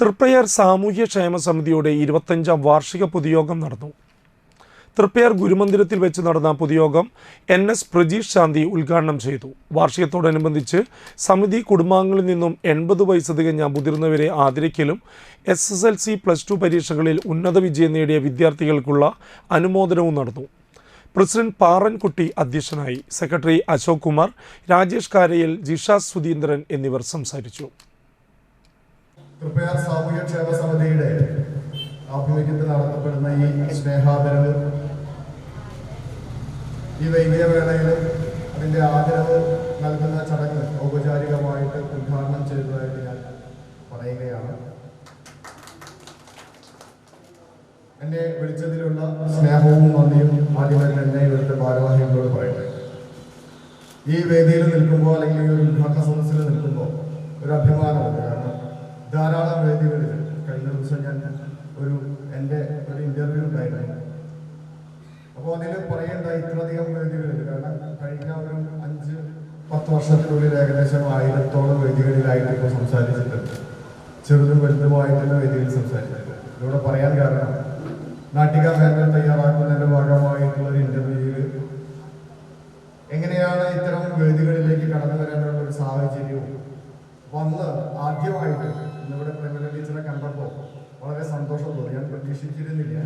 തൃപ്രയാർ സാമൂഹ്യക്ഷേമ സമിതിയുടെ ഇരുപത്തഞ്ചാം വാർഷിക പൊതുയോഗം നടന്നു. തൃപ്പയാർ ഗുരുമന്ദിരത്തിൽ വെച്ച് നടന്ന പൊതുയോഗം എൻ എസ് പ്രജീഷ് ശാന്തി ഉദ്ഘാടനം ചെയ്തു. വാർഷികത്തോടനുബന്ധിച്ച് സമിതി കുടുംബാംഗങ്ങളിൽ നിന്നും എൺപത് വയസ്സ് തികഞ്ഞ മുതിർന്നവരെ ആദരിക്കലും S S L C plus two പരീക്ഷകളിൽ ഉന്നത വിജയം നേടിയ വിദ്യാർത്ഥികൾക്കുള്ള അനുമോദനവും നടന്നു. പ്രസിഡന്റ് പാറൻകുട്ടി അധ്യക്ഷനായി സെക്രട്ടറി അശോക് കുമാർ രാജേഷ് കാരയിൽ ജിഷ സുധീന്ദ്രൻ എന്നിവർ സംസാരിച്ചു. തൃപ്പയാർ സാമൂഹ്യ ക്ഷേമ സമിതിയുടെ ആഭിമുഖ്യത്തിൽ നടത്തപ്പെടുന്ന ഈ സ്നേഹാദരവ് ഈ വൈകിയ വേളയിൽ അതിന്റെ ആദരവ് നൽകുന്ന ചടങ്ങ് ഔപചാരികമായിട്ട് ഉദ്ഘാടനം ചെയ്തതായിട്ട് ഞാൻ പറയുകയാണ്. എന്നെ വിളിച്ചതിലുള്ള സ്നേഹവും നന്ദിയും ആദ്യമായി എന്നെ ഇവിടുത്തെ ഭാരവാഹികളോട് പറയട്ടെ. ഈ വേദിയിൽ നിൽക്കുമ്പോൾ അല്ലെങ്കിൽ ഈ ഒരു ഉദ്ഘാടന സദസ്സിൽ നിൽക്കുമ്പോൾ ഒരു അഭിമാനമുണ്ട്. ധാരാളം വേദികളിൽ കഴിഞ്ഞ ദിവസം ഞാൻ ഒരു എന്റെ ഒരു ഇന്റർവ്യൂ ഉണ്ടായിരുന്നു. അപ്പോൾ അതിൽ പറയേണ്ട ഇത്രയധികം വേദികളിൽ കാരണം കഴിഞ്ഞ ഒരു അഞ്ച് പത്ത് വർഷത്തിനുള്ളിൽ ഏകദേശം ആയിരത്തോളം വേദികളിലായിട്ട് ഇപ്പോൾ സംസാരിച്ചിട്ടുണ്ട്. ചെറുതും വലുതുമായിട്ടുള്ള വേദികളിൽ സംസാരിച്ചിട്ടുണ്ട്. ഇവിടെ പറയാൻ കാരണം നാട്ടിക മേഖല തയ്യാറാക്കുന്നതിന്റെ ഭാഗമായിട്ടുള്ള ഒരു ഇന്റർവ്യൂവിൽ എങ്ങനെയാണ് ഇത്തരം വേദികളിലേക്ക് കടന്നു വരാനുള്ള ഒരു സാഹചര്യവും വന്ന് ആദ്യമായിട്ട് ഇന്നിവിടെ പ്രേമല ടീച്ചറെ കണ്ടപ്പോൾ വളരെ സന്തോഷം തോന്നി ഞാൻ പ്രതീക്ഷിച്ചിരുന്നില്ല.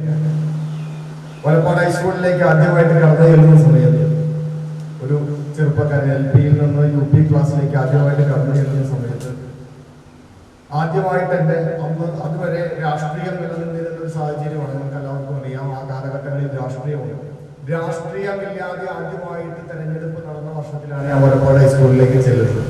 വലപ്പാട് ഹൈസ്കൂളിലേക്ക് ആദ്യമായിട്ട് കടന്നു ചെല്ലുന്ന സമയത്ത് ഒരു ചെറുപ്പക്കാരൻ എൽ പിയിൽ നിന്ന് യു പി ക്ലാസ്സിലേക്ക് ആദ്യമായിട്ട് കടന്നു ചെല്ലുന്ന സമയത്ത് ആദ്യമായിട്ട് എന്റെ അന്ന് അതുവരെ രാഷ്ട്രീയം നിലനിന്നിരുന്ന ഒരു സാഹചര്യമാണ് നമുക്ക് എല്ലാവർക്കും അറിയാം. ആ കാലഘട്ടങ്ങളിൽ രാഷ്ട്രീയമുണ്ട്. രാഷ്ട്രീയമില്ലാതെ ആദ്യമായിട്ട് തെരഞ്ഞെടുപ്പ് നടന്ന വർഷത്തിലാണ് ഞാൻ വലപ്പാട് ഹൈസ്കൂളിലേക്ക് ചെല്ലുന്നത്.